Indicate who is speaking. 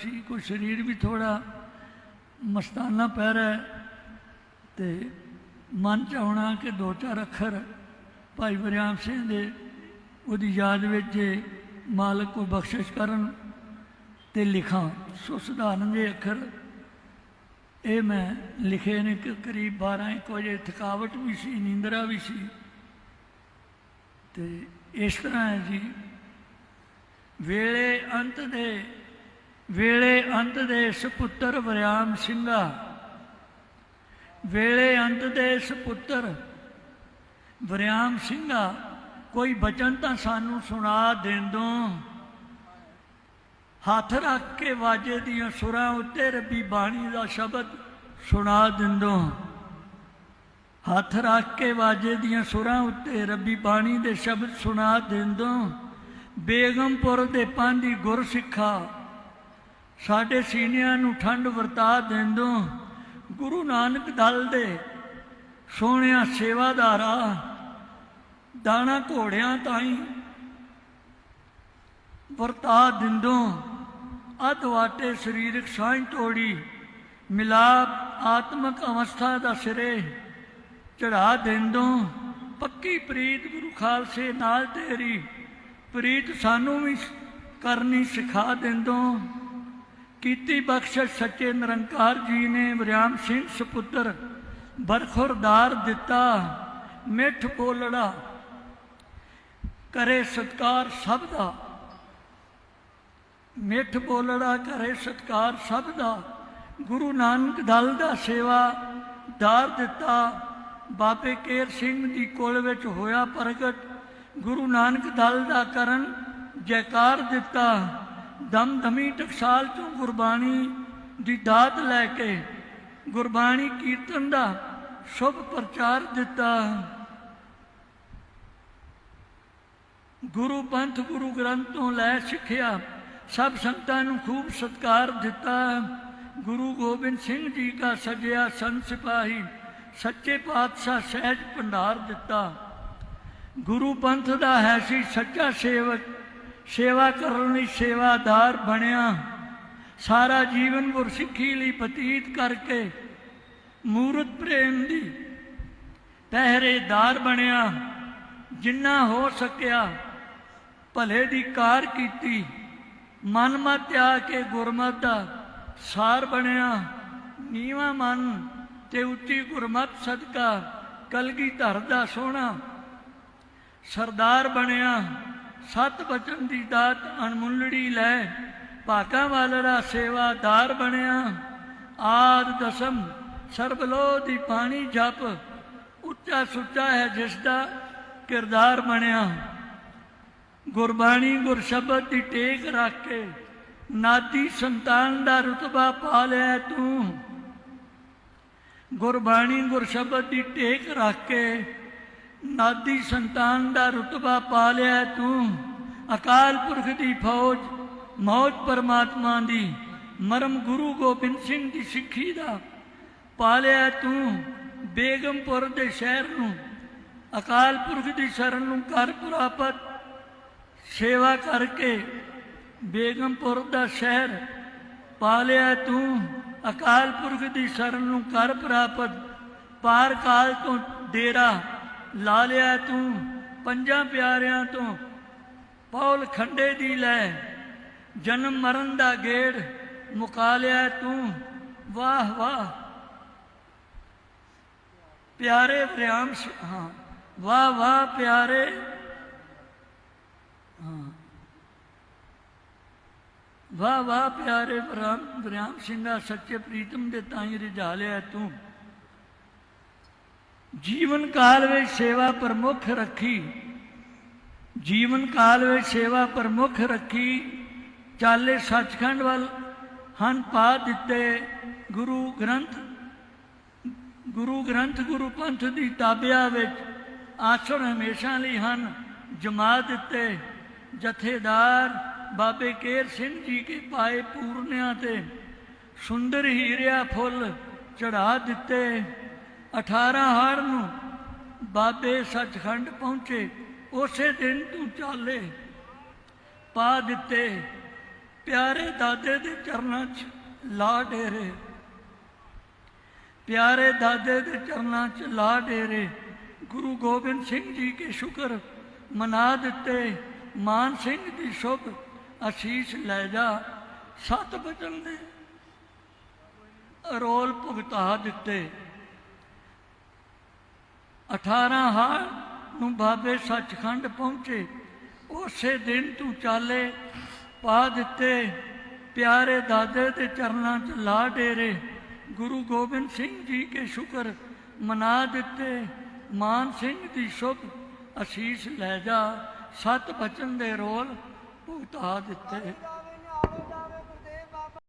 Speaker 1: ਸੀ ਕੋਈ ਸਰੀਰ ਵੀ ਥੋੜਾ ਮਸਤਾਨਾ ਪੈ ਰਿਹਾ ਹੈ ਤੇ ਮਨ ਚ ਆਉਣਾ ਕਿ ਦੋ ਚਾਰ ਅੱਖਰ ਭਾਈ ਵਰਿਆਮ ਸਿੰਘ ਦੇ ਉਹਦੀ ਯਾਦ ਵਿੱਚ ਜੇ ਮਾਲਕ ਕੋਈ ਬਖਸ਼ਿਸ਼ ਕਰਨ ਤੇ ਲਿਖਾਂ। ਸੋ ਸਧਾਰਨ ਜੇ ਅੱਖਰ ਇਹ ਮੈਂ ਲਿਖੇ ਨੇ ਕਿ ਕਰੀਬ 12 ਇੱਕ ਵਜੇ ਥਕਾਵਟ ਵੀ ਸੀ, ਨੀਂਦਰਾ ਵੀ ਸੀ। ਤੇ ਇਸ ਤਰ੍ਹਾਂ ਹੈ ਜੀ, ਵੇਲੇ ਅੰਤ ਦੇ ਵੇਲੇ ਅੰਤ ਦੇ ਸੁਪੁੱਤਰ ਵਰਿਆਮ ਸਿੰਘਾ। ਵੇਲੇ ਅੰਤ ਦੇ ਸੁਪੁੱਤਰ ਵਰਿਆਮ ਸਿੰਘਾ, ਕੋਈ ਬਚਨ ਤਾਂ ਸਾਨੂੰ ਸੁਣਾ ਦੇਂਦੋ। ਹੱਥ ਰੱਖ ਕੇ ਵਾਜੇ ਦੀਆਂ ਸੁਰਾਂ ਉੱਤੇ ਰੱਬੀ ਬਾਣੀ ਦਾ ਸ਼ਬਦ ਸੁਣਾ ਦਿੰਦੋ। ਹੱਥ ਰੱਖ ਕੇ ਵਾਜੇ ਦੀਆਂ ਸੁਰਾਂ ਉੱਤੇ ਰੱਬੀ ਬਾਣੀ ਦੇ ਸ਼ਬਦ ਸੁਣਾ ਦਿੰਦੋ। ਬੇਗਮਪੁਰ ਦੇ ਪਾਂਦੀ ਗੁਰਸਿੱਖਾ ਸਾਡੇ ਸੀਨਿਆਂ ਨੂੰ ਠੰਡ ਵਰਤਾ ਦਿੰਦੋ। ਗੁਰੂ ਨਾਨਕ ਦਲ ਦੇ ਸੋਹਣਿਆ ਸੇਵਾਦਾਰਾ ਦਾਣਾ ਘੋੜਿਆਂ ਤਾਈਂ ਵਰਤਾ ਦਿੰਦੋ। ਅਧ ਵਾਟੇ ਸਰੀਰਕ ਸਾਂਝ ਤੋੜੀ। ਮਿਲਾਪ ਆਤਮਕ ਅਵਸਥਾ ਦਾ ਸਿਰੇ ਚੜਾ ਦਿੰਦੋ। ਪੱਕੀ ਪ੍ਰੀਤ ਗੁਰੂ ਖਾਲਸੇ ਨਾਲ ਤੇਰੀ। ਪ੍ਰੀਤ ਸਾਨੂੰ ਵੀ ਕਰਨੀ ਸਿਖਾ ਦਿੰਦੋ। ਕੀਤੀ ਬਖਸ਼ਿਸ਼ ਸੱਚੇ ਨਿਰੰਕਾਰ ਜੀ ਨੇ ਵਰਿਆਮ ਸਿੰਘ ਸੁਪੁੱਤਰ ਬਰਖੁਰਦਾਰ ਦਿੱਤਾ, ਮਿੱਠ ਬੋਲੜਾ ਕਰੇ ਸਤਕਾਰ ਸਭ ਦਾ। ਮਿੱਠ ਬੋਲੜਾ ਕਰੇ ਸਤਕਾਰ ਸਭ ਦਾ। ਗੁਰੂ ਨਾਨਕ ਦਲ ਦਾ ਸੇਵਾ ਦਾਰ ਦਿੱਤਾ। ਬਾਬੇ ਕੇਰ ਸਿੰਘ ਦੀ ਕੋਲ ਵਿੱਚ ਹੋਇਆ ਪ੍ਰਗਟ। ਗੁਰੂ ਨਾਨਕ ਦਲ ਦਾ ਕਰਨ ਜੈਕਾਰ ਦਿੱਤਾ। ਦਮਦਮੀ ਟਕਸਾਲ ਤੋਂ ਗੁਰਬਾਣੀ ਦੀ ਦਾਤ ਲੈ ਕੇ ਗੁਰਬਾਣੀ ਕੀਰਤਨ ਦਾ ਸ਼ੁਭ ਪ੍ਰਚਾਰ ਦਿੱਤਾ। ਗੁਰੂ ਪੰਥ ਗੁਰੂ ਗ੍ਰੰਥ ਤੋਂ ਲੈ ਸਿੱਖਿਆ, ਸਭ ਸੰਤਾਂ ਨੂੰ ਖੂਬ ਸਤਕਾਰ ਦਿੱਤਾ। ਗੁਰੂ ਗੋਬਿੰਦ ਸਿੰਘ ਜੀ ਦਾ ਸਜਿਆ ਸੰਤ ਸਿਪਾਹੀ, ਸੱਚੇ ਪਾਤਸ਼ਾਹ ਸਹਿਜ ਭੰਡਾਰ ਦਿੱਤਾ। ਗੁਰੂ ਪੰਥ ਦਾ ਹੈ ਸੀ ਸੱਚਾ ਸੇਵਕ ਸੇਵਾ ਕਰਨ ਲਈ ਸੇਵਾਦਾਰ ਬਣਿਆ। ਸਾਰਾ ਜੀਵਨ ਗੁਰਸਿੱਖੀ ਲਈ ਬਤੀਤ ਕਰਕੇ ਮੂਰਤ ਪ੍ਰੇਮ ਦੀ ਪਹਿਰੇਦਾਰ ਬਣਿਆ। ਜਿੰਨਾ ਹੋ ਸਕਿਆ, ਭਲੇ ਦੀ ਕਾਰ ਕੀਤੀ, ਮਨ ਮਤ ਆ ਕੇ ਗੁਰਮਤ ਦਾ ਸਾਰ ਬਣਿਆ। ਨੀਵਾ ਮਨ ਤੇ ਉੱਚੀ ਗੁਰਮਤ ਸਦਕਾ ਕਲਗੀ ਧਰ ਦਾ ਸੋਹਣਾ ਸਰਦਾਰ ਬਣਿਆ। ਸਤ ਬਚਨ ਦੀ ਦਾਤ ਅਣਮੁੱਲੜੀ ਲੈ। ਭਾਗਾ ਵਾਲੜਾ ਸੇਵਾਦਾਰ ਬਣਿਆ। ਆਦ ਦਸਮ ਸਰਬਲੋ ਦੀ ਪਾਣੀ ਜਪ। ਉੱਚਾ ਸੁੱਚਾ ਹੈ ਜਿਸ ਦਾ ਕਿਰਦਾਰ ਬਣਿਆ। ਗੁਰਬਾਣੀ ਗੁਰਸ਼ਬਦ ਦੀ ਟੇਕ ਰੱਖ ਕੇ ਨਾਦੀ ਸੰਤਾਨ ਦਾ ਰਤਬਾ ਪਾ ਲਿਆ ਤੂੰ। ਗੁਰਬਾਣੀ ਗੁਰਸ਼ਬਦ ਦੀ ਟੇਕ ਰੱਖ ਕੇ ਨਾਦੀ ਸੰਤਾਨ ਦਾ ਰਤਬਾ ਪਾ ਲਿਆ ਤੂੰ। ਅਕਾਲ ਪੁਰਖ ਦੀ ਫੌਜ ਮੌਤ ਪਰਮਾਤਮਾ ਦੀ, ਮਰਮ ਗੁਰੂ ਗੋਬਿੰਦ ਸਿੰਘ ਦੀ ਸਿੱਖੀ ਦਾ ਪਾਲਿਆ ਤੂੰ ਬੇਗਮਪੁਰ ਦੇ ਸ਼ਹਿਰ ਨੂੰ। ਅਕਾਲ ਪੁਰਖ ਦੀ ਸ਼ਰਨ ਨੂੰ ਕਰ ਪ੍ਰਾਪਤ, ਸੇਵਾ ਕਰਕੇ ਬੇਗਮਪੁਰ ਦਾ ਸ਼ਹਿਰ ਪਾਲਿਆ ਤੂੰ। ਅਕਾਲ ਪੁਰਖ ਦੀ ਸ਼ਰਨ ਨੂੰ ਕਰ ਪ੍ਰਾਪਤ, ਪਾਰ ਕਾਲ ਤੋਂ ਡੇਰਾ ਲਾ ਲਿਆ ਤੂੰ, ਪੰਜਾਂ ਪਿਆਰਿਆਂ ਤੋਂ। ਪੌਲ ਖੰਡੇ ਦੀ ਲੈ, ਜਨਮ ਮਰਨ ਦਾ ਗੇੜ ਮੁਕਾ ਲਿਆ ਤੂੰ। ਵਾਹ ਵਾਹ। ਪਿਆਰੇ ਵਰਿਆਮ ਹਾਂ। ਵਾਹ ਵਾਹ, ਪਿਆਰੇ। ਹਾਂ। ਵਾਹ ਵਾਹ, ਪਿਆਰੇ ਵਰਿਆਮ ਵਰਿਆਮ ਸਿੰਘਾ, ਸੱਚੇ ਪ੍ਰੀਤਮ ਦੇ ਤਾਈ ਰਿਝਾ ਲਿਆ ਤੂੰ। ਜੀਵਨ ਕਾਲ ਵਿੱਚ ਸੇਵਾ ਪ੍ਰਮੁੱਖ ਰੱਖੀ, ਜੀਵਨ ਕਾਲ ਵਿੱਚ ਸੇਵਾ ਪ੍ਰਮੁੱਖ ਰੱਖੀ, ਚਾਲੇ ਸੱਚਖੰਡ ਵੱਲ ਹਨ ਪਾ ਦਿੱਤੇ ਗੁਰੂ ਗ੍ਰੰਥ ਗੁਰੂ ਗ੍ਰੰਥ, ਗੁਰੂ ਪੰਥ ਦੀ ਤਾਬਿਆ ਵਿੱਚ ਆਸਣ ਹਮੇਸ਼ਾ ਲਈ ਹਨ ਜਮਾ ਦਿੱਤੇ। ਜਥੇਦਾਰ ਬਾਬੇ ਕੇਰ ਸਿੰਘ ਜੀ ਕੇ ਪਾਏ ਪੂਰਨਿਆਂ ਤੇ ਸੁੰਦਰ ਹੀਰਿਆ ਫੁੱਲ ਚੜਾ ਦਿੱਤੇ। 18 ਹਾੜ ਨੂੰ ਬਾਬੇ ਸੱਚਖੰਡ ਪਹੁੰਚੇ, ਉਸੇ ਦਿਨ ਤੂੰ ਚਾਲੇ ਪਾ ਦਿੱਤੇ। ਪਿਆਰੇ ਦਾਦੇ ਦੇ ਚਰਨਾਂ 'ਚ ਲਾ ਡੇਰੇ। ਪਿਆਰੇ ਦਾਦੇ ਦੇ ਚਰਨਾਂ 'ਚ ਲਾ ਡੇਰੇ। ਗੁਰੂ ਗੋਬਿੰਦ ਸਿੰਘ ਜੀ ਕੇ ਸ਼ੁਕਰ ਮਨਾ ਦਿੱਤੇ। ਮਾਨ ਸਿੰਘ ਦੀ ਸ਼ੁਭ ਅਸੀਸ ਲੈ ਜਾ, ਸਤ ਬਚਨ ਦੇ ਰੋਲ ਭੁਗਤਾ ਦਿੱਤੇ। 18 ਹਾਲ ਨੂੰ ਬਾਬੇ ਸੱਚਖੰਡ ਪਹੁੰਚੇ। ਉਸੇ ਦਿਨ ਤੂੰ ਚਾਲੇ ਪਾ ਦਿੱਤੇ। ਪਿਆਰੇ ਦਾਦੇ ਦੇ ਚਰਨਾਂ 'ਚ ਲਾ ਡੇਰੇ। ਗੁਰੂ ਗੋਬਿੰਦ ਸਿੰਘ ਜੀ ਕੇ ਸ਼ੁਕਰ ਮਨਾ ਦਿੱਤੇ। ਮਾਨ ਸਿੰਘ ਦੀ ਸ਼ੁਭ ਅਸੀਸ ਲੈ ਜਾ। ਸਤ ਬਚਨ ਦੇ ਰੋਲ ਭੁਗਤਾ ਦਿੱਤੇ।